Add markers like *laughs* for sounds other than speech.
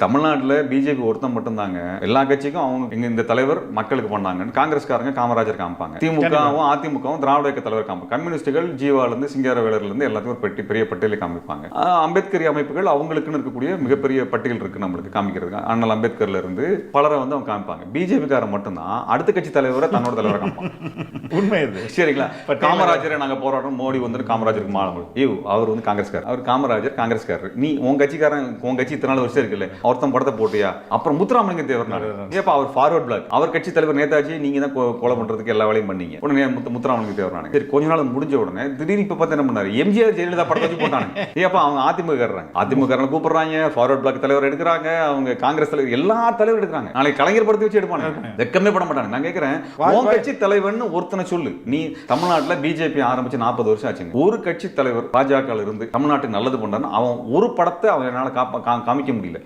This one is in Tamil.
தமிழ்நாட்டில் பிஜேபி ஒருத்தன் மட்டும்தாங்க. எல்லா கட்சிக்கும் அவங்க எங்க இந்த தலைவர் மக்களுக்கு பண்ணாங்க காங்கிரஸ்காரங்க காமராஜர் காமிப்பாங்க. திமுகவும் அதிமுகவும் திராவிட இயக்க தலைவர் காமிப்பாங்க. கம்யூனிஸ்டுகள் ஜீவால இருந்து சிங்காரவேலர்ல இருந்து எல்லாத்தையும் ஒரு பெட்டி பெரிய பட்டியலை காமிப்பாங்க. அம்பேத்கரி அமைப்புகள் அவங்களுக்குன்னு இருக்கக்கூடிய மிகப்பெரிய பட்டியல் இருக்கு நம்மளுக்கு காமிக்கிறதுக்கு. அண்ணல் அம்பேத்கர்ல இருந்து பலரை வந்து அவங்க காமிப்பாங்க. பிஜேபிக்காரன் மட்டும்தான் அடுத்த கட்சி தலைவரை தன்னோட தலைவரை காமிப்பாங்க. *laughs* உண்மை இது. சரிங்களா? காமராஜரை நாங்க போராட்டம் மோடி வந்துட்டு காமராஜருக்கு மாலை. ஐயோ அவர் வந்து காங்கிரஸ்காரர். அவர் காமராஜர் காங்கிரஸ்காரர். நீ உன் கட்சிக்காரன் உன் கட்சி இத்தனை நாள் வருஷம் இருக்குல்ல. ஒருத்தன் படத்தை போட்டியா? அப்புறம் முத்துராமலிங்க தேவர் ஏப்பா அவர் ஃபார்வர்ட் பிளாக் அவர் கட்சி தலைவர் நேதாஜி நீங்க தான் கொலை பண்றதுக்கு எல்லா வேலையும் பண்ணீங்க. உடனே முத்து முத்துராமலிங்க தேவர் சரி கொஞ்ச நாள் முடிஞ்ச உடனே திடீர்னு இப்ப பார்த்து என்ன பண்ணாரு? எம்ஜிஆர் ஜெயலலிதா படத்தை வச்சு போட்டாங்க. ஏப்பா அவங்க அதிமுக காரங்க அதிமுக கூப்பிடுறாங்க ஃபார்வர்ட் பிளாக் தலைவர் எடுக்கிறாங்க அவங்க காங்கிரஸ் தலைவர் எல்லா தலைவரும் எடுக்கிறாங்க. நாளைக்கு கலைஞர் படத்தை வச்சு எடுப்பாங்க வெக்கமே பட மாட்டாங்க நான் கேட்கிறேன் உன் கட்சி தலைவன் ஒருத்தனை சொல்லு. நீ தமிழ்நாட்டுல பிஜேபி ஆரம்பிச்சு நாற்பது வருஷம் ஆச்சுங்க. ஒரு கட்சி தலைவர் பாஜக இருந்து தமிழ்நாட்டுக்கு நல்லது பண்றான்னு அவன் ஒரு படத்தை அவனால காமிக்க முடியல.